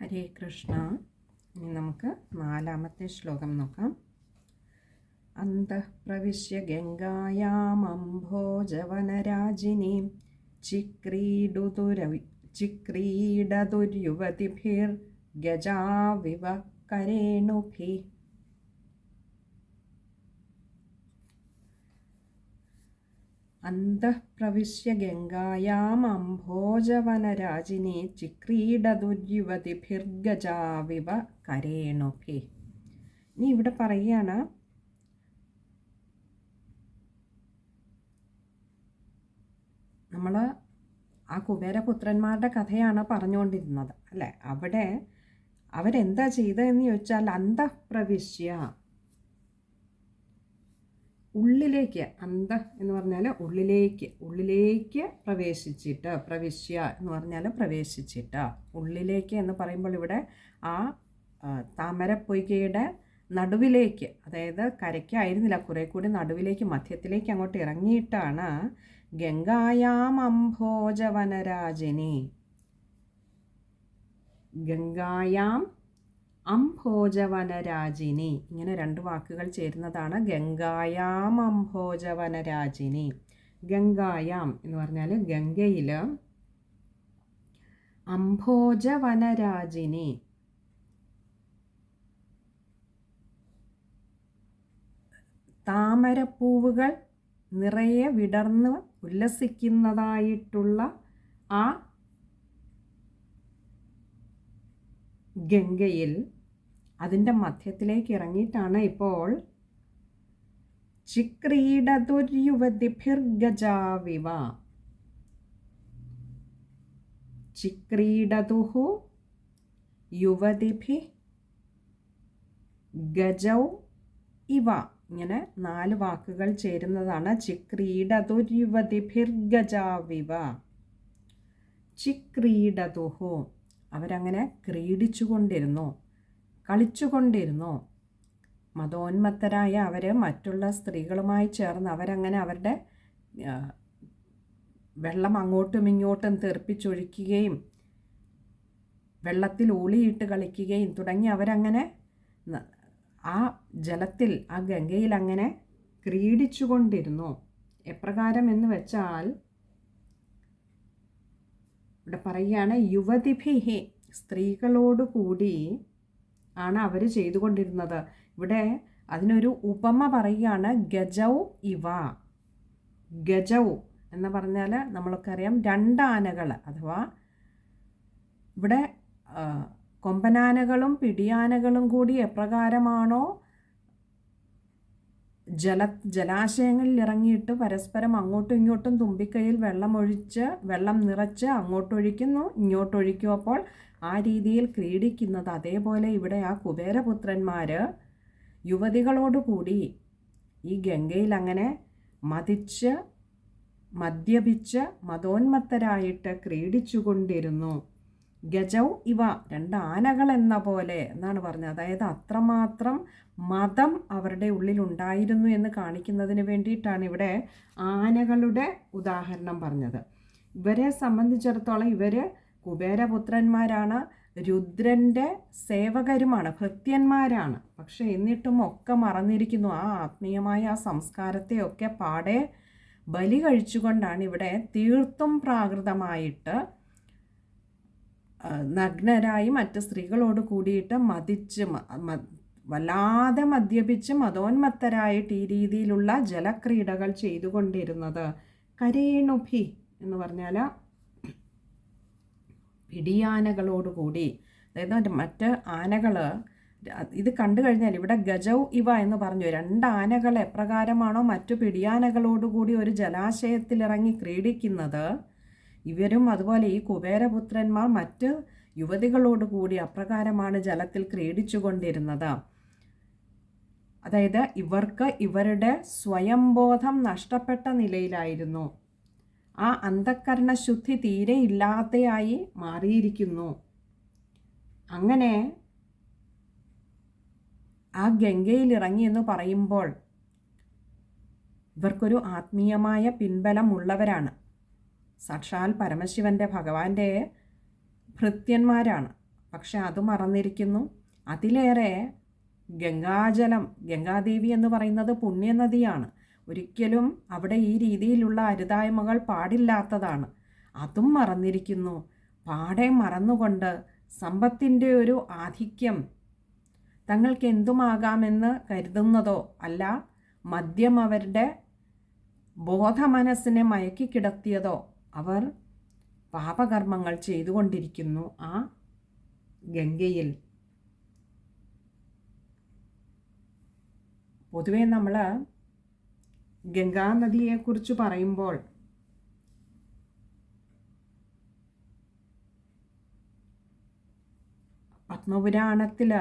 ഹരേ കൃഷ്ണ. ഇനി നമുക്ക് നാലാമത്തെ ശ്ലോകം നോക്കാം. അന്തഃപ്രവിശ്യ ഗംഗായാമംഭോജവനരാജിനീം ചിക്രീഡുതുരവി ചിക്രീഡതുര്യുവതിഭിർഗജാവിവ കരേണുഭി അന്തഃപ്രവിശ്യ ഗംഗായാമംഭോജവനരാജിനി ചിക്രീഡതുര്യുവതിഭിർഗജാവിവ കരേണുഭി. ഇനി ഇവിടെ പറയുകയാണ് നമ്മൾ ആ കുബേരപുത്രന്മാരുടെ കഥയാണ് പറഞ്ഞുകൊണ്ടിരുന്നത് അല്ലേ? അവിടെ അവരെന്താ ചെയ്തതെന്ന് ചോദിച്ചാൽ അന്തഃപ്രവിശ്യ ഉള്ളിലേക്ക് അന്ത എന്ന് പറഞ്ഞാൽ ഉള്ളിലേക്ക് ഉള്ളിലേക്ക് പ്രവേശിച്ചിട്ട് പ്രവിശ്യ എന്ന് പറഞ്ഞാൽ പ്രവേശിച്ചിട്ട്. ഉള്ളിലേക്ക് എന്ന് പറയുമ്പോൾ ഇവിടെ ആ താമരപ്പൊയ്കയുടെ നടുവിലേക്ക് അതായത് കരയ്ക്കായിരുന്നില്ല കുറേ കൂടി നടുവിലേക്ക് മധ്യത്തിലേക്ക് അങ്ങോട്ട് ഇറങ്ങിയിട്ടാണ് ഗംഗായാം അംഭോജവനരാജനെ ഗംഗായാം അംഭോജവനരാജിനി ഇങ്ങനെ രണ്ട് വാക്കുകൾ ചേരുന്നതാണ് ഗംഗായാം അംഭോജവനരാജിനി ഗംഗായാം എന്ന് പറഞ്ഞാൽ ഗംഗയിൽ അംഭോജവനരാജിനി താമരപ്പൂവുകൾ നിറയെ വിടർന്ന് ഉല്ലസിക്കുന്നതായിട്ടുള്ള ആ ഗംഗയിൽ അതിന്റെ മധ്യത്തിലേക്ക് ഇറങ്ങിയിട്ടാണ് ഇപ്പോൾ ചിക്രീഡതുര്യുവതിഭിർഗജാവിവ ചിക്രീഡതുഹു യുവതിഭി ഗജൗ ഇവ. ഇങ്ങനെ നാല് വാക്കുകൾ ചേരുന്നതാണ് ചിക്രീഡതുര്യുവതിഭിർഗജാവിവ ചിക്രീഡതുഹു അവരങ്ങനെ ക്രീഡിച്ചുകൊണ്ടിരുന്നു. കളിച്ചുകൊണ്ടിരുന്നു. മതോന്മത്തരായ അവർ മറ്റുള്ള സ്ത്രീകളുമായി ചേർന്ന് അവരങ്ങനെ അവരുടെ വെള്ളം അങ്ങോട്ടും ഇങ്ങോട്ടും തെറിപ്പിച്ചൊഴിക്കുകയും വെള്ളത്തിൽ ഊളിയിട്ട് കളിക്കുകയും തുടങ്ങി അവരങ്ങനെ ആ ജലത്തിൽ ആ ഗംഗയിൽ അങ്ങനെ ക്രീഡിച്ചുകൊണ്ടിരുന്നു. എപ്രകാരം എന്ന് വെച്ചാൽ ഇവിടെ പറയുകയാണ് യുവതിഭിഹി സ്ത്രീകളോട് കൂടി ആണ് അവർ ചെയ്തുകൊണ്ടിരുന്നത്. ഇവിടെ അതിനൊരു ഉപമ പറയുകയാണ് ഗജൗ ഇവ. ഗജൗ എന്ന് പറഞ്ഞാൽ നമ്മളൊക്കെ നമ്മൾക്കറിയാം രണ്ടാനകൾ അഥവാ ഇവിടെ കൊമ്പനാനകളും പിടിയാനകളും കൂടി എപ്രകാരമാണോ ജല ജലാശയങ്ങളിൽ ഇറങ്ങിയിട്ട് പരസ്പരം അങ്ങോട്ടും ഇങ്ങോട്ടും തുമ്പിക്കൈയിൽ വെള്ളമൊഴിച്ച് വെള്ളം നിറച്ച് അങ്ങോട്ടൊഴിക്കുന്നു ഇങ്ങോട്ടൊഴിക്കും അപ്പോൾ ആ രീതിയിൽ ക്രീഡിക്കുന്നത്. അതേപോലെ ഇവിടെ ആ കുബേരപുത്രന്മാർ യുവതികളോടുകൂടി ഈ ഗംഗയിൽ അങ്ങനെ മതിച്ച് മദ്യപിച്ച് മതോന്മത്തരായിട്ട് ക്രീഡിച്ചുകൊണ്ടിരുന്നു ഗജൗ ഇവ രണ്ട് ആനകൾ എന്ന പോലെ എന്നാണ് പറഞ്ഞത്. അതായത് അത്രമാത്രം മതം അവരുടെ ഉള്ളിൽ ഉണ്ടായിരുന്നു എന്ന് കാണിക്കുന്നതിന് വേണ്ടിയിട്ടാണ് ഇവിടെ ആനകളുടെ ഉദാഹരണം പറഞ്ഞത്. ഇവരെ സംബന്ധിച്ചിടത്തോളം ഇവർ കുബേരപുത്രന്മാരാണ് രുദ്രന്റെ സേവകരുമാണ് ഭൃത്യന്മാരാണ്. പക്ഷെ എന്നിട്ടും ഒക്കെ മറന്നിരിക്കുന്നു ആ ആത്മീയമായ ആ സംസ്കാരത്തെയൊക്കെ പാടെ ബലി കഴിച്ചുകൊണ്ടാണ് ഇവിടെ തീർത്തും പ്രാകൃതമായിട്ട് നഗ്നരായി മറ്റ് സ്ത്രീകളോട് കൂടിയിട്ട് മതിച്ച് വല്ലാതെ മദ്യപിച്ച് മതോന്മത്തരായിട്ട് ഈ രീതിയിലുള്ള ജലക്രീഡകൾ ചെയ്തുകൊണ്ടിരുന്നത് കരേണുഭി എന്ന് പറഞ്ഞാൽ പിടിയാനകളോടുകൂടി. അതായത് മറ്റ് ആനകൾ ഇത് കണ്ടു കഴിഞ്ഞാൽ ഇവിടെ ഗജവ് ഇവ എന്ന് പറഞ്ഞു. രണ്ട് ആനകൾ എപ്രകാരമാണോ മറ്റു പിടിയാനകളോടുകൂടി ഒരു ജലാശയത്തിലിറങ്ങി ക്രീഡിക്കുന്നത് ഇവരും അതുപോലെ ഈ കുബേരപുത്രന്മാർ മറ്റ് യുവതികളോടുകൂടി അപ്രകാരമാണ് ജലത്തിൽ ക്രീഡിച്ചുകൊണ്ടിരുന്നത്. അതായത് ഇവർക്ക് ഇവരുടെ സ്വയംബോധം നഷ്ടപ്പെട്ട നിലയിലായിരുന്നു. ആ അന്ധക്കരണ ശുദ്ധി തീരെ ഇല്ലാത്തയായി മാറിയിരിക്കുന്നു. അങ്ങനെ ആ ഗംഗയിൽ ഇറങ്ങി എന്ന് പറയുമ്പോൾ ഇവർക്കൊരു ആത്മീയമായ പിൻബലമുള്ളവരാണ്. സാക്ഷാൽ പരമശിവന്റെ ഭഗവാന്റെ ഭൃത്യന്മാരാണ്. പക്ഷെ അത് മറന്നിരിക്കുന്നു. അതിലേറെ ഗംഗാജലം ഗംഗാദേവി എന്ന് പറയുന്നത് പുണ്യനദിയാണ്. ഒരിക്കലും അവിടെ ഈ രീതിയിലുള്ള അരുതായ്മകൾ പാടില്ലാത്തതാണ്. അതും മറന്നിരിക്കുന്നു. പാടെ മറന്നുകൊണ്ട് സമ്പത്തിന്റെ ഒരു ആധിക്യം തങ്ങൾക്ക് എന്തുമാകാമെന്ന് കരുതുന്നതോ അല്ല മദ്യം അവരുടെ ബോധമനസ്സിനെ മയക്കിക്കിടത്തിയതോ അവർ പാപകർമ്മങ്ങൾ ചെയ്തുകൊണ്ടിരിക്കുന്നു ആ ഗംഗയിൽ. പൊതുവേ നമ്മൾ ഗംഗാനദിയെക്കുറിച്ച് പറയുമ്പോൾ പത്മപുരാണത്തിൽ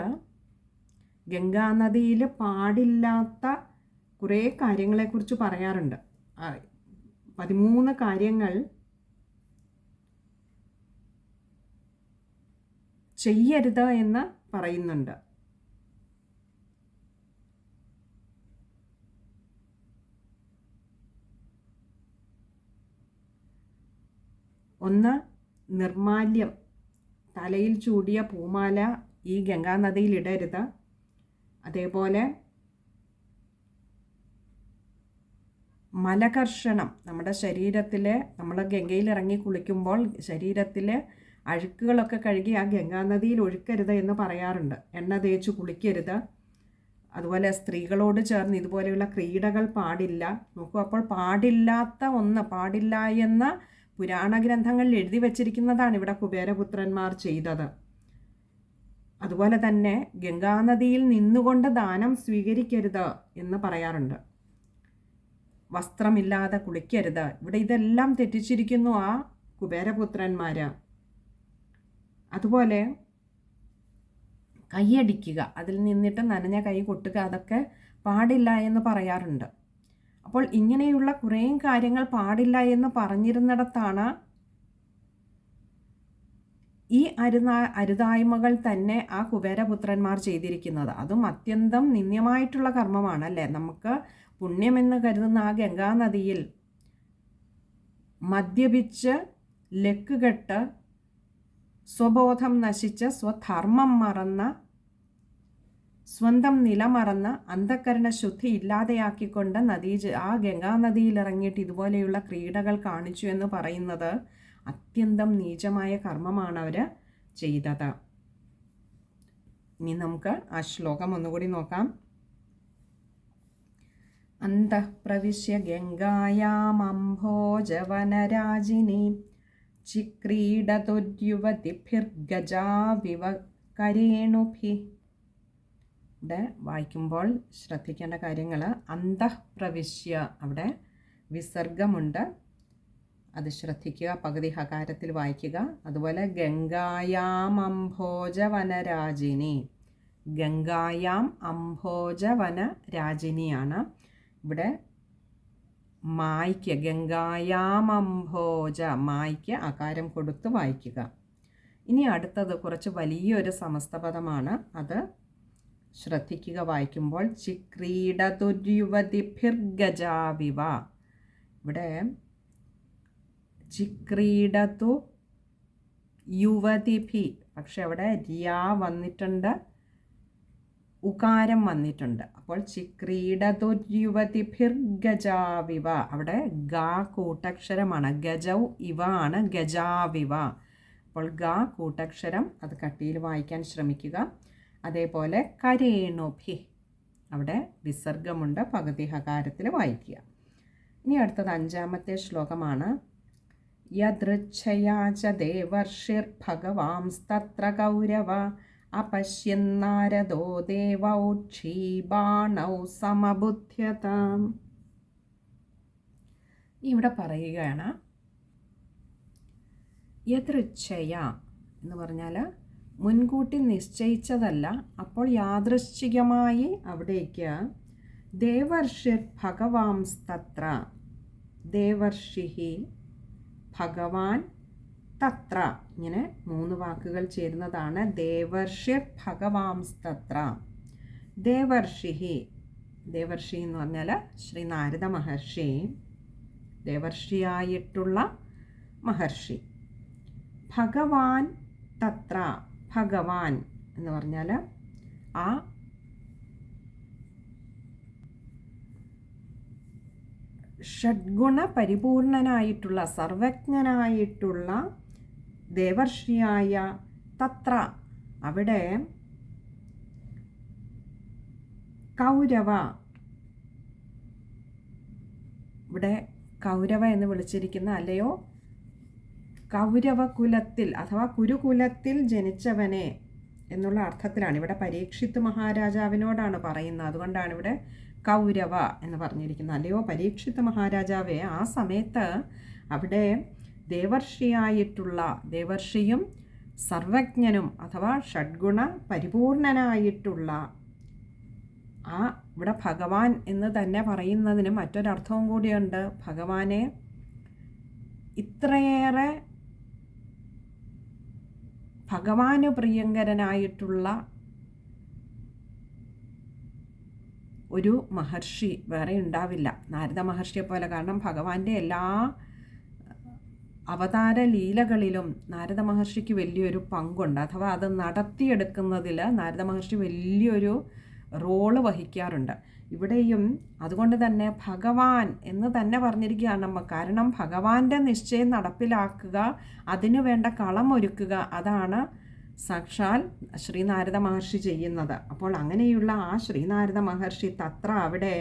ഗംഗാനദിയിൽ പാടില്ലാത്ത കുറേ കാര്യങ്ങളെക്കുറിച്ച് പറയാറുണ്ട്. പതിമൂന്ന് കാര്യങ്ങൾ ചെയ്യരുത് എന്ന് പറയുന്നുണ്ട്. ഒന്ന് നിർമാല്യം. തലയിൽ ചൂടിയ പൂമാല ഈ ഗംഗാനദിയിൽ ഇടരുത്. അതേപോലെ മലകർഷണം. നമ്മുടെ ശരീരത്തിൽ നമ്മൾ ഗംഗയിൽ ഇറങ്ങി കുളിക്കുമ്പോൾ ശരീരത്തിൽ അഴുക്കുകളൊക്കെ കഴുകി ആ ഗംഗാനദിയിൽ ഒഴുക്കരുത് എന്ന് പറയാറുണ്ട്. എണ്ണ തേച്ച് കുളിക്കരുത്. അതുപോലെ സ്ത്രീകളോട് ചേർന്ന് ഇതുപോലെയുള്ള ക്രീഡകൾ പാടില്ല. നോക്കൂ അപ്പോൾ പാടില്ലാത്ത ഒന്ന് പാടില്ല എന്ന പുരാണ ഗ്രന്ഥങ്ങളിൽ എഴുതി വച്ചിരിക്കുന്നതാണ് ഇവിടെ കുബേരപുത്രന്മാർ ചെയ്തത്. അതുപോലെ തന്നെ ഗംഗാനദിയിൽ നിന്നുകൊണ്ട് ദാനം സ്വീകരിക്കരുത് എന്ന് പറയാറുണ്ട്. വസ്ത്രമില്ലാതെ കുളിക്കരുത്. ഇവിടെ ഇതെല്ലാം തെറ്റിച്ചിരിക്കുന്നു ആ കുബേരപുത്രന്മാർ അതുപോലെ കൈയടിക്കുക അതിൽ നിന്നിട്ട് നനഞ്ഞ കൈ കൊട്ടുക അതൊക്കെ പാടില്ല എന്ന് പറയാറുണ്ട്. അപ്പോൾ ഇങ്ങനെയുള്ള കുറേ കാര്യങ്ങൾ പാടില്ല എന്ന് പറഞ്ഞിരുന്നിടത്താണ് ഈ അരുതാ അരുതായ്മകൾ തന്നെ ആ കുബേരപുത്രന്മാർ ചെയ്തിരിക്കുന്നത്. അതും അത്യന്തം നിന്ദ്യമായിട്ടുള്ള കർമ്മമാണ് അല്ലേ നമുക്ക് പുണ്യമെന്ന് കരുതുന്ന ആ ഗംഗാനദിയിൽ മദ്യപിച്ച് ലക്കുകെട്ട് സ്വബോധം നശിച്ച് സ്വധർമ്മം മറന്ന സ്വന്തം നിലമറന്ന് അന്ധക്കരണ ശുദ്ധി ഇല്ലാതെയാക്കിക്കൊണ്ട് നദീ ആ ഗംഗാനദിയിൽ ഇറങ്ങിയിട്ട് ഇതുപോലെയുള്ള ക്രീഡകൾ കാണിച്ചു എന്ന് പറയുന്നത് അത്യന്തം നീചമായ കർമ്മമാണ് അവർ ചെയ്തത്. ഇനി നമുക്ക് ആ ശ്ലോകം ഒന്നുകൂടി നോക്കാം. അന്തഃപ്രവിശ്യ ഗംഗായാമംഭോജവനരാജിനി ചിക്രീഡതുര്യുവതിഭിർഗജാവിവ കരേണുഭി ഇവിടെ വായിക്കുമ്പോൾ ശ്രദ്ധിക്കേണ്ട കാര്യങ്ങൾ അന്തഃപ്രവിശ്യ അവിടെ വിസർഗമുണ്ട്. അത് ശ്രദ്ധിക്കുക പകുതി ഹകാരത്തിൽ വായിക്കുക. അതുപോലെ ഗംഗായാം അംഭോജ വനരാജിനി ഗംഗായാം അംഭോജവന രാജിനിയാണ് ഇവിടെ മായ്ക്ക് ഗംഗായാം അംഭോജ മായ്ക്ക് അകാരം കൊടുത്ത് വായിക്കുക. ഇനി അടുത്തത് കുറച്ച് വലിയൊരു സമസ്തപദമാണ് അത് ശ്രദ്ധിക്കുക വായിക്കുമ്പോൾ ചിക്രീഡതുര്യുവതിഭിർഗജാവിവ ഇവിടെ ചിക്രീഡതു യുവതിഭി പക്ഷെ അവിടെ രിയാ വന്നിട്ടുണ്ട് ഉകാരം വന്നിട്ടുണ്ട്. അപ്പോൾ ചിക്രീഡതുര്യുവതിഭിർഗജാവിവ അവിടെ ഗ കൂട്ടക്ഷരമാണ് ഗജൗ ഇവ ആണ് ഗജാവിവ. അപ്പോൾ ഗ കൂട്ടക്ഷരം അത് കട്ടിയിൽ വായിക്കാൻ ശ്രമിക്കുക. അതേപോലെ കരേണുഭി. അവിടെ വിസർഗമുണ്ട് പകുതി ഹകാരത്തിൽ വായിക്കുക. ഇനി അടുത്തത് അഞ്ചാമത്തെ ശ്ലോകമാണ്. യദൃച്ഛയാച ദേവർഷിർ ഭഗവാംസ്തത്ര കൗരവ അപശ്യന്നാരദോ ദേവൗക്ഷീബാണൗ സമബുദ്ധ്യതാം. ഇവിടെ പറയുകയാണ് യദൃച്ഛയ എന്ന് പറഞ്ഞാൽ മുൻകൂട്ടി നിശ്ചയിച്ചതല്ല അപ്പോൾ യാദൃശ്ചികമായി അവിടേക്ക് ദേവർഷിർ ഭഗവാംസ്തത്ര ദേവർഷിഹി ഭഗവാൻ തത്ര. ഇങ്ങനെ മൂന്ന് വാക്കുകൾ ചേരുന്നതാണ് ദേവർഷിർ ഭഗവാംസ്തത്ര ദേവർഷിഹി ദേവർഷി എന്ന് പറഞ്ഞാൽ ശ്രീ നാരദ മഹർഷി ദേവർഷിയായിട്ടുള്ള മഹർഷി. ഭഗവാൻ തത്ര. ഭഗവാൻ എന്ന് പറഞ്ഞാൽ ആ ഷഡ്ഗുണ പരിപൂർണനായിട്ടുള്ള സർവജ്ഞനായിട്ടുള്ള ദേവർഷിയായ തത്ര അവിടെ കൗരവ ഇവിടെ കൗരവ എന്ന് വിളിച്ചിരിക്കുന്ന അല്ലയോ? കൗരവകുലത്തിൽ അഥവാ കുരുകുലത്തിൽ ജനിച്ചവനെ എന്നുള്ള അർത്ഥത്തിലാണ്. ഇവിടെ പരീക്ഷിത്ത് മഹാരാജാവിനോടാണ് പറയുന്നത്. അതുകൊണ്ടാണ് ഇവിടെ കൗരവ എന്ന് പറഞ്ഞിരിക്കുന്നത്. അല്ലയോ പരീക്ഷിത്ത് മഹാരാജാവെ ആ സമയത്ത് അവിടെ ദേവർഷിയായിട്ടുള്ള ദേവർഷിയും സർവജ്ഞനും അഥവാ ഷഡ്ഗുണ പരിപൂർണനായിട്ടുള്ള ആ ഇവിടെ ഭഗവാൻ എന്ന് തന്നെ പറയുന്നതിന് മറ്റൊരർത്ഥവും കൂടിയുണ്ട്. ഭഗവാനെ ഇത്രയേറെ ഭഗവാന് പ്രിയങ്കരനായിട്ടുള്ള ഒരു മഹർഷി വേറെ ഉണ്ടാവില്ല. നാരദ മഹർഷിയെ പോലെ. കാരണം ഭഗവാന്റെ എല്ലാ അവതാര ലീലകളിലും നാരദ മഹർഷിക്ക് വലിയൊരു പങ്കുണ്ട്. അഥവാ അത് നടത്തിയെടുക്കുന്നതിൽ നാരദ മഹർഷി വലിയൊരു റോൾ വഹിക്കാറുണ്ട്. ഇവിടെയും അതുകൊണ്ട് തന്നെ ഭഗവാൻ എന്ന് തന്നെ പറഞ്ഞിരിക്കുകയാണ് നമ്മൾ കാരണം ഭഗവാന്റെ നിശ്ചയം നടപ്പിലാക്കുക അതിനു വേണ്ട കളം ഒരുക്കുക അതാണ് സാക്ഷാൽ ശ്രീനാരദ മഹർഷി ചെയ്യുന്നത്. അപ്പോൾ അങ്ങനെയുള്ള ആ ശ്രീനാരദ മഹർഷി തത്ര അവിടെ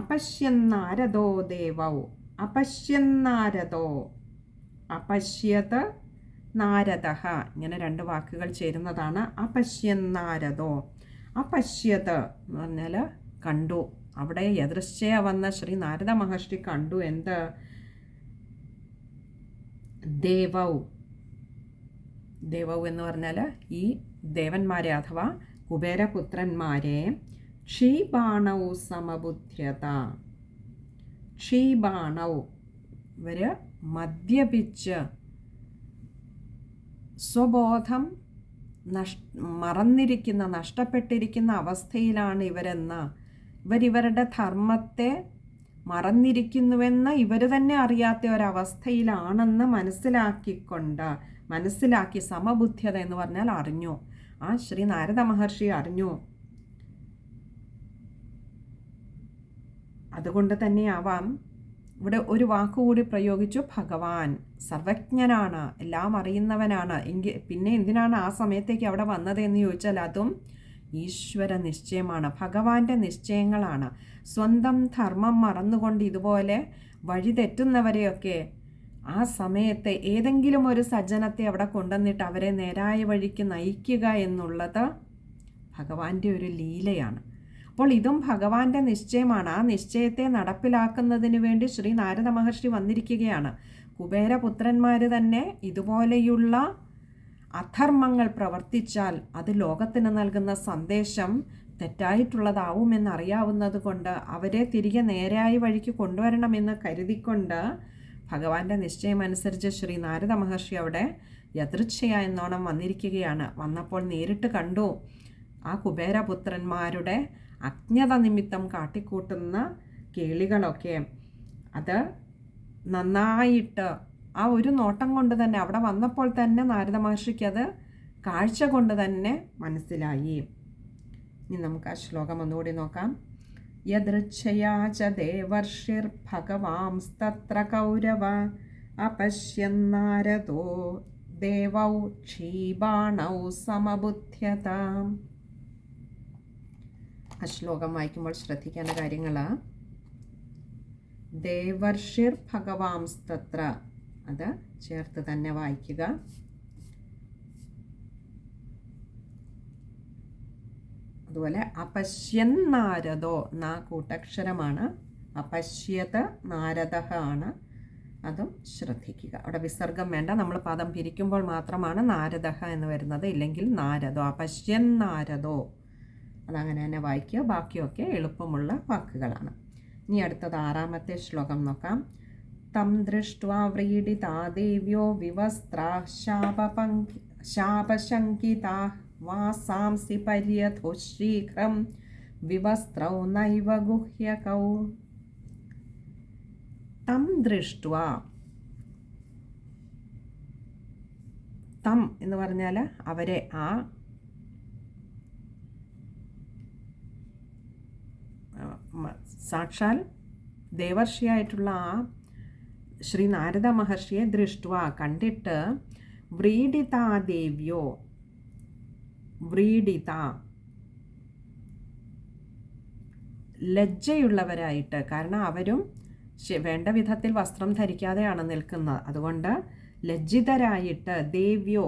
അപശ്യന്നാരദോ ദേവൗ അപശ്യന്നാരദോ അപശ്യത് നാരദ ഇങ്ങനെ രണ്ട് വാക്കുകൾ ചേരുന്നതാണ്. അപശ്യന്നാരദോ അപശ്യത് എന്ന് പറഞ്ഞാൽ കണ്ടു. അവിടെ യദൃശ്ചയ വന്ന ശ്രീ നാരദ മഹർഷി കണ്ടു. എന്ത്? ദേവൗ. ദേവൗ എന്ന് പറഞ്ഞാൽ ഈ ദേവന്മാരെ അഥവാ കുബേരപുത്രന്മാരെ ക്ഷീബാണൗ സമബുദ്ധ്യത. ക്ഷീബാണൗ. ഇവർ മദ്യപിച്ച് സ്വബോധം നഷ് മറന്നിരിക്കുന്ന നഷ്ടപ്പെട്ടിരിക്കുന്ന അവസ്ഥയിലാണ് ഇവരെന്ന് ഇവരിവരുടെ ധർമ്മത്തെ മറന്നിരിക്കുന്നുവെന്ന് ഇവർ തന്നെ അറിയാത്ത ഒരവസ്ഥയിലാണെന്ന് മനസ്സിലാക്കിക്കൊണ്ട് മനസ്സിലാക്കി സമബുദ്ധ്യത എന്ന് പറഞ്ഞാൽ അറിഞ്ഞു. ആ ശ്രീ നാരദ മഹർഷി അറിഞ്ഞു. അതുകൊണ്ട് തന്നെയാവാം ഇവിടെ ഒരു വാക്കുകൂടി പ്രയോഗിച്ചു ഭഗവാൻ. സർവജ്ഞനാണ് എല്ലാം അറിയുന്നവനാണ്. എങ്കിൽ പിന്നെ എന്തിനാണ് ആ സമയത്തേക്ക് അവിടെ വന്നത് എന്ന് ചോദിച്ചാൽ അതും ഈശ്വര നിശ്ചയമാണ് ഭഗവാന്റെ നിശ്ചയങ്ങളാണ്. സ്വന്തം ധർമ്മം മറന്നുകൊണ്ട് ഇതുപോലെ വഴിതെറ്റുന്നവരെയൊക്കെ ആ സമയത്ത് ഏതെങ്കിലും ഒരു സജ്ജനത്തെ അവിടെ കൊണ്ടുവന്നിട്ട് അവരെ നേരായ വഴിക്ക് നയിക്കുക എന്നുള്ളത് ഭഗവാന്റെ ഒരു ലീലയാണ്. അപ്പോൾ ഇതും ഭഗവാന്റെ നിശ്ചയമാണ്. ആ നിശ്ചയത്തെ നടപ്പിലാക്കുന്നതിന് വേണ്ടി ശ്രീ നാരദ മഹർഷി വന്നിരിക്കുകയാണ്. കുബേരപുത്രന്മാർ തന്നെ ഇതുപോലെയുള്ള അധർമ്മങ്ങൾ പ്രവർത്തിച്ചാൽ അത് ലോകത്തിന് നൽകുന്ന സന്ദേശം തെറ്റായിട്ടുള്ളതാവുമെന്നറിയാവുന്നത് കൊണ്ട് അവരെ തിരികെ നേരായ വഴിക്ക് കൊണ്ടുവരണമെന്ന് കരുതിക്കൊണ്ട് ഭഗവാന്റെ നിശ്ചയമനുസരിച്ച് ശ്രീ നാരദ മഹർഷി അവിടെ യദൃച്ഛയ എന്നോണം വന്നിരിക്കുകയാണ്. വന്നപ്പോൾ നേരിട്ട് കണ്ടു. ആ കുബേരപുത്രന്മാരുടെ അജ്ഞത നിമിത്തം കാട്ടിക്കൂട്ടുന്ന കേളികളൊക്കെ. അത് നന്നായിട്ട് ആ ഒരു നോട്ടം കൊണ്ട് തന്നെ അവിടെ വന്നപ്പോൾ തന്നെ നാരദ മഹർഷിക്ക് അത് കാഴ്ച കൊണ്ട് തന്നെ മനസ്സിലായി. ഇനി നമുക്ക് ആ ശ്ലോകം ഒന്നുകൂടി നോക്കാം. യദൃച്ഛയാ ച ദേവർഷിർ ഭഗവാംസ്തത്ര കൗരവ അപശ്യന്നാരദോ ദേവൗ ക്ഷീബാണൗ സമബുദ്ധ്യത. ആ ശ്ലോകം വായിക്കുമ്പോൾ ശ്രദ്ധിക്കേണ്ട കാര്യങ്ങളാണ് ദേവർഷിർ ഭഗവാംസ്തത്ര അത് ചേർത്ത് തന്നെ വായിക്കുക. അതുപോലെ അപശ്യൻ നാരദോ നാ കൂട്ടക്ഷരമാണ്. അപശ്യത് നാരദ ആണ്. അതും ശ്രദ്ധിക്കുക. അവിടെ വിസർഗം വേണ്ട. നമ്മൾ പദം പിരിക്കുമ്പോൾ മാത്രമാണ് നാരദ എന്ന് വരുന്നത്. ഇല്ലെങ്കിൽ നാരദോ അപശ്യൻ നാരദോ. അതങ്ങനെ തന്നെ വായിക്കുക. ബാക്കിയൊക്കെ എളുപ്പമുള്ള വാക്കുകളാണ്. ഇനി അടുത്തത് ആറാമത്തെ ശ്ലോകം നോക്കാം. തം ദൃഷ്ട്വാ വ്രീഡിതാ ദേവ്യോ വിവസ്ത്ര ശാപപങ്കി ശാപശങ്കിതാ വാസാംസി പര്യഥോ ശീഘ്രം വിവസ്ത്രൗ നൈവ ഗുഹ്യകൗ തം ദൃഷ്ട്വാ തം എന്ന് പറഞ്ഞാൽ അവരെ ആ സാക്ഷാൽ ദേവർഷിയായിട്ടുള്ള ആ ശ്രീ നാരദ മഹർഷിയെ ദൃഷ്ടുവ. കണ്ടിട്ട് വ്രീഡിതാദേവ്യോ വ്രീഡിത. ലജ്ജയുള്ളവരായിട്ട്. കാരണം അവരും വേണ്ട വിധത്തിൽ വസ്ത്രം ധരിക്കാതെയാണ് നിൽക്കുന്നത്. അതുകൊണ്ട് ലജ്ജിതരായിട്ട് ദേവ്യോ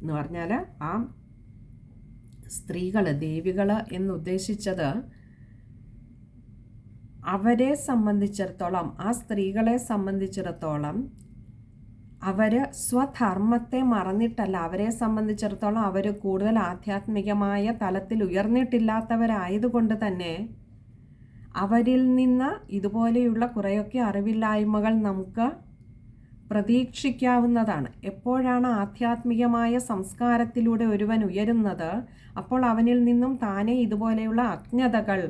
എന്ന് പറഞ്ഞാൽ ആ സ്ത്രീകൾ ദേവികൾ എന്നുദ്ദേശിച്ചത് അവരെ സംബന്ധിച്ചിടത്തോളം ആ സ്ത്രീകളെ സംബന്ധിച്ചിടത്തോളം അവർ സ്വധർമ്മത്തെ മറന്നിട്ടല്ല. അവരെ സംബന്ധിച്ചിടത്തോളം അവർ കൂടുതൽ ആധ്യാത്മികമായ തലത്തിൽ ഉയർന്നിട്ടില്ലാത്തവരായതുകൊണ്ട് തന്നെ അവരിൽ നിന്ന് ഇതുപോലെയുള്ള കുറേയൊക്കെ അറിവില്ലായ്മകൾ നമുക്ക് പ്രതീക്ഷിക്കാവുന്നതാണ്. എപ്പോഴാണ് ആധ്യാത്മികമായ സംസ്കാരത്തിലൂടെ ഒരുവൻ ഉയരുന്നത്? അപ്പോൾ അവനിൽ നിന്നും താനെ ഇതുപോലെയുള്ള അജ്ഞതകൾ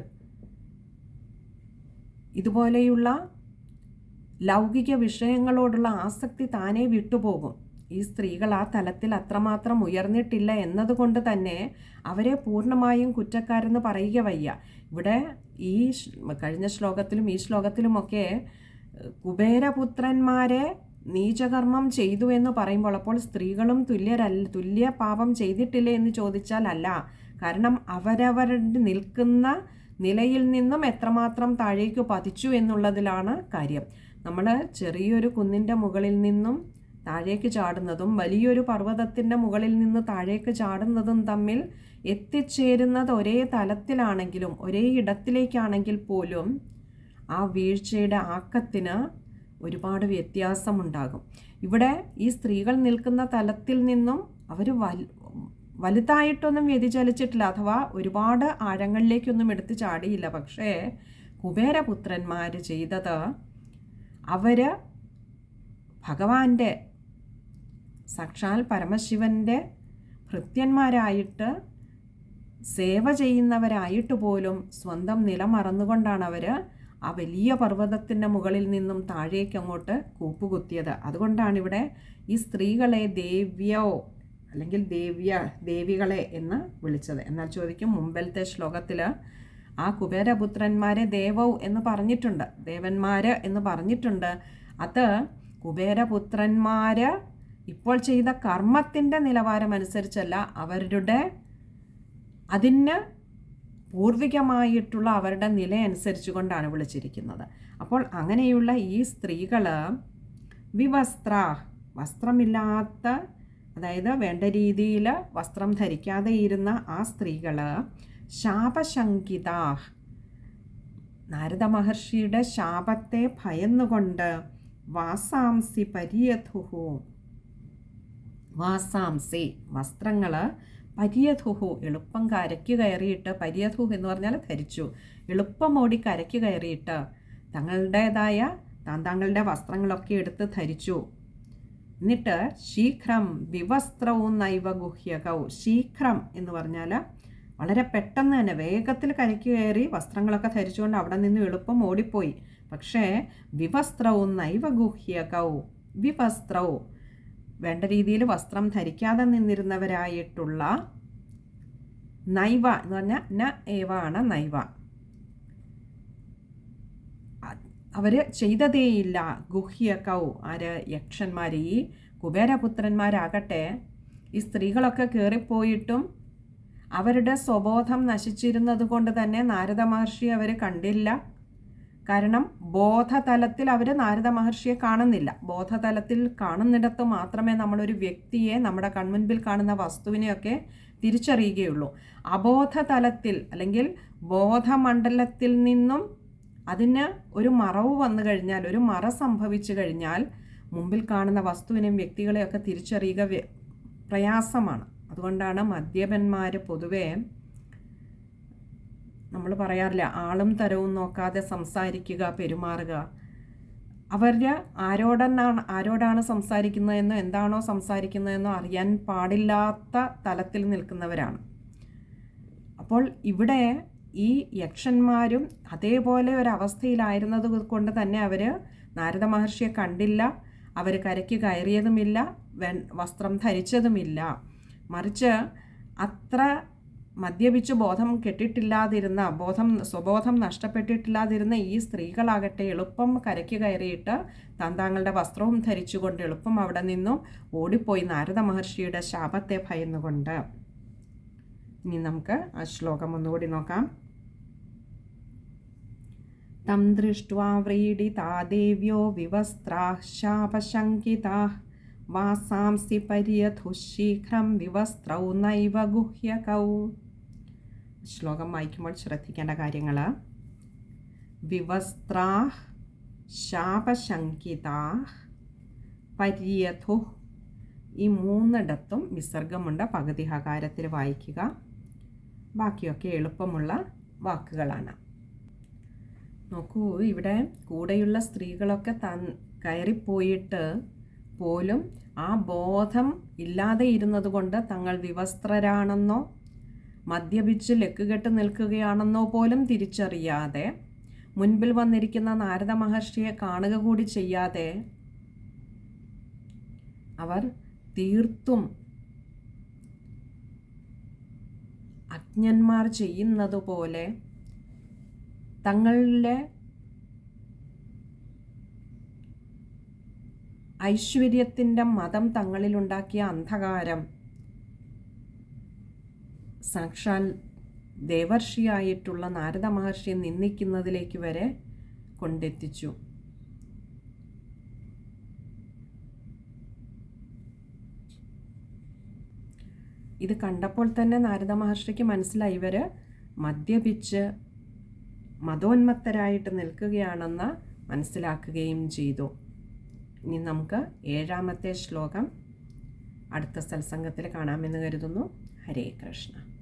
ഇതുപോലെയുള്ള ലൗകിക വിഷയങ്ങളോടുള്ള ആസക്തി താനെ വിട്ടുപോകും. ഈ സ്ത്രീകൾ ആ തലത്തിൽ അത്രമാത്രം ഉയർന്നിട്ടില്ല എന്നതുകൊണ്ട് തന്നെ അവരെ പൂർണമായും കുറ്റക്കാരെന്ന് പറയുക വയ്യ. ഇവിടെ ഈ കഴിഞ്ഞ ശ്ലോകത്തിലും ഈ ശ്ലോകത്തിലുമൊക്കെ കുബേരപുത്രന്മാരെ നീചകർമ്മം ചെയ്തു എന്ന് പറയുമ്പോൾ അപ്പോൾ സ്ത്രീകളും തുല്യരല്ല തുല്യ പാപം ചെയ്തിട്ടില്ലേ എന്ന് ചോദിച്ചാൽ അല്ല. കാരണം അവരവരുടെ നിൽക്കുന്ന നിലയിൽ നിന്നും എത്രമാത്രം താഴേക്ക് പതിച്ചു എന്നുള്ളതിലാണ് കാര്യം. നമ്മൾ ചെറിയൊരു കുന്നിന്റെ മുകളിൽ നിന്നും താഴേക്ക് ചാടുന്നതും വലിയൊരു പർവതത്തിന്റെ മുകളിൽ നിന്ന് താഴേക്ക് ചാടുന്നതും തമ്മിൽ എത്തിച്ചേരുന്നത് ഒരേ തലത്തിലാണെങ്കിലും ഒരേ ഇടത്തിലേക്കാണെങ്കിൽ പോലും ആ വീഴ്ചയുടെ ആക്കത്തിന് ഒരുപാട് വ്യത്യാസമുണ്ടാകും. ഇവിടെ ഈ സ്ത്രീകൾ നിൽക്കുന്ന തലത്തിൽ നിന്നും അവർ വലുതായിട്ടൊന്നും വ്യതിചലിച്ചിട്ടില്ല. അഥവാ ഒരുപാട് ആഴങ്ങളിലേക്കൊന്നും എടുത്ത് ചാടിയില്ല. പക്ഷേ കുബേരപുത്രന്മാർ ചെയ്തത് അവർ ഭഗവാന്റെ സാക്ഷാൽ പരമശിവന്റെ ഭൃത്യന്മാരായിട്ട് സേവ ചെയ്യുന്നവരായിട്ട് പോലും സ്വന്തം നില മറന്നുകൊണ്ടാണ് അവർ ആ വലിയ പർവതത്തിന്റെ മുകളിൽ നിന്നും താഴേക്ക് അങ്ങോട്ട് കൂപ്പുകുത്തിയത്. അതുകൊണ്ടാണ് ഇവിടെ ഈ സ്ത്രീകളെ ദേവ്യോ അല്ലെങ്കിൽ ദേവ്യ ദേവികളെ എന്ന് വിളിച്ചത്. എന്നാൽ ചോദിക്കും മുമ്പലത്തെ ശ്ലോകത്തിൽ ആ കുബേരപുത്രന്മാരെ ദേവൗ എന്ന് പറഞ്ഞിട്ടുണ്ട്. ദേവന്മാർ എന്ന് പറഞ്ഞിട്ടുണ്ട്. അത് കുബേരപുത്രന്മാർ ഇപ്പോൾ ചെയ്ത കർമ്മത്തിന്റെ നിലവാരം അനുസരിച്ചല്ല അവരുടെ അതിന് പൂർവികമായിട്ടുള്ള അവരുടെ നില അനുസരിച്ചു കൊണ്ടാണ് വിളിച്ചിരിക്കുന്നത്. അപ്പോൾ അങ്ങനെയുള്ള ഈ സ്ത്രീകൾ വിവസ്ത്ര വസ്ത്രമില്ലാത്ത അതായത് വേണ്ട രീതിയിൽ വസ്ത്രം ധരിക്കാതെ ഇരുന്ന ആ സ്ത്രീകൾ ശാപശങ്കിതാ നാരദ മഹർഷിയുടെ ശാപത്തെ ഭയന്നുകൊണ്ട് വാസാംസി പര്യധുഹു. വാസാംസി വസ്ത്രങ്ങൾ പര്യധുഹു. എളുപ്പം കരയ്ക്ക് കയറിയിട്ട് പര്യധു എന്ന് പറഞ്ഞാൽ ധരിച്ചു. എളുപ്പം ഓടി കരയ്ക്ക് കയറിയിട്ട് തങ്ങളുടേതായ താൻ താങ്കളുടെ വസ്ത്രങ്ങളൊക്കെ എടുത്ത് ധരിച്ചു. എന്നിട്ട് ശീഘ്രം വിവസ്ത്രവും നൈവ ഗുഹ്യകൗ. ശീഘ്രം എന്ന് പറഞ്ഞാൽ വളരെ പെട്ടെന്ന് തന്നെ വേഗത്തിൽ കരയ്ക്ക് കയറി വസ്ത്രങ്ങളൊക്കെ ധരിച്ചുകൊണ്ട് അവിടെ നിന്ന് എളുപ്പം ഓടിപ്പോയി. പക്ഷേ വിവസ്ത്രവും നൈവ ഗുഹ്യകൗ. വിവസ്ത്രവും വേണ്ട രീതിയിൽ വസ്ത്രം ധരിക്കാതെ നിന്നിരുന്നവരായിട്ടുള്ള നൈവ എന്ന് പറഞ്ഞാൽ ന ഏവാണ് നൈവ. അവർ ചെയ്തതേയില്ല. ഗുഹ്യ കൗ ആര്? യക്ഷന്മാർ ഈ കുബേരപുത്രന്മാരാകട്ടെ ഈ സ്ത്രീകളൊക്കെ കയറിപ്പോയിട്ടും അവരുടെ സ്വബോധം നശിച്ചിരുന്നത് കൊണ്ട് തന്നെ നാരദ മഹർഷി അവർ കണ്ടില്ല. കാരണം ബോധതലത്തിൽ അവർ നാരദ മഹർഷിയെ കാണുന്നില്ല. ബോധതലത്തിൽ കാണുന്നിടത്ത് മാത്രമേ നമ്മളൊരു വ്യക്തിയെ നമ്മുടെ കൺമുൻപിൽ കാണുന്ന വസ്തുവിനെയൊക്കെ തിരിച്ചറിയുകയുള്ളൂ. അബോധതലത്തിൽ അല്ലെങ്കിൽ ബോധമണ്ഡലത്തിൽ നിന്നും അതിന് ഒരു മറവ് വന്നു കഴിഞ്ഞാൽ ഒരു മറ സംഭവിച്ചു കഴിഞ്ഞാൽ മുമ്പിൽ കാണുന്ന വസ്തുവിനെയും വ്യക്തികളെയൊക്കെ തിരിച്ചറിയുക പ്രയാസമാണ്. അതുകൊണ്ടാണ് മദ്യപന്മാർ പൊതുവേ നമ്മൾ പറയാറില്ല ആളും തരവും നോക്കാതെ സംസാരിക്കുക പെരുമാറുക. അവരുടെ ആരോടെന്നാണ് ആരോടാണ് സംസാരിക്കുന്നതെന്നോ എന്താണോ സംസാരിക്കുന്നതെന്നോ അറിയാൻ പാടില്ലാത്ത തലത്തിൽ നിൽക്കുന്നവരാണ്. അപ്പോൾ ഇവിടെ ഈ യക്ഷന്മാരും അതേപോലെ ഒരു അവസ്ഥയിലായിരുന്നത് കൊണ്ട് തന്നെ അവർ നാരദ മഹർഷിയെ കണ്ടില്ല. അവർ കരയ്ക്ക് കയറിയതുമില്ല. വസ്ത്രം ധരിച്ചതുമില്ല. മറിച്ച് അത്ര മദ്യപിച്ച് ബോധം കെട്ടിട്ടില്ലാതിരുന്ന ബോധം സ്വബോധം നഷ്ടപ്പെട്ടിട്ടില്ലാതിരുന്ന ഈ സ്ത്രീകളാകട്ടെ എളുപ്പം കരയ്ക്ക് കയറിയിട്ട് താന്താങ്ങളുടെ വസ്ത്രവും ധരിച്ചുകൊണ്ട് എളുപ്പം അവിടെ നിന്നും ഓടിപ്പോയി നാരദ മഹർഷിയുടെ ശാപത്തെ ഭയന്നുകൊണ്ട്. ഇനി നമുക്ക് ആ ശ്ലോകം ഒന്നുകൂടി നോക്കാം. തം ദൃഷ്ട്വാ വ്രീഡിതാ ദേവ്യോ വിവസ്ത്രാ ശാപശങ്കിതാ വാസാംസി പര്യധുശീഘ്രം വിവസ്ത്രൗ നൈവ ഗുഹ്യകൗ ശ്ലോകം വായിക്കുമ്പോൾ ശ്രദ്ധിക്കേണ്ട കാര്യങ്ങൾ വിവസ്ത്രാ ശാപശങ്കിതാ പര്യഥു. ഈ മൂന്നിടത്തും വിസർഗമുണ്ട് പകുതി ഹകാരത്തിൽ വായിക്കുക. ബാക്കിയൊക്കെ എളുപ്പമുള്ള വാക്കുകളാണ്. നോക്കൂ ഇവിടെ കൂടെയുള്ള സ്ത്രീകളൊക്കെ തൻ കയറിപ്പോയിട്ട് പോലും ആ ബോധം ഇല്ലാതെ ഇരുന്നത് കൊണ്ട് തങ്ങൾ വിവസ്ത്രരാണെന്നോ മദ്യപിച്ച് ലക്കുകെട്ട് നിൽക്കുകയാണെന്നോ പോലും തിരിച്ചറിയാതെ മുൻപിൽ വന്നിരിക്കുന്ന നാരദ മഹർഷിയെ കാണുക കൂടി ചെയ്യാതെ അവർ തീർത്തും അജ്ഞന്മാർ ചെയ്യുന്നത് പോലെ തങ്ങളുടെ ഐശ്വര്യത്തിന്റെ മതം തങ്ങളിലുണ്ടാക്കിയ അന്ധകാരം സാക്ഷാൽ ദേവർഷിയായിട്ടുള്ള നാരദ മഹർഷിയെ നിന്ദിക്കുന്നതിലേക്ക് വരെ കൊണ്ടെത്തിച്ചു. ഇത് കണ്ടപ്പോൾ തന്നെ നാരദ മഹർഷിക്ക് മനസ്സിലായി. ഇവർ മദ്യപിച്ച് മതോന്മത്തരായിട്ട് നിൽക്കുകയാണെന്ന് മനസ്സിലാക്കുകയും ചെയ്തു. ഇനി നമുക്ക് ഏഴാമത്തെ ശ്ലോകം അടുത്ത സത്സംഗത്തിൽ കാണാമെന്ന് കരുതുന്നു. ഹരേ കൃഷ്ണ.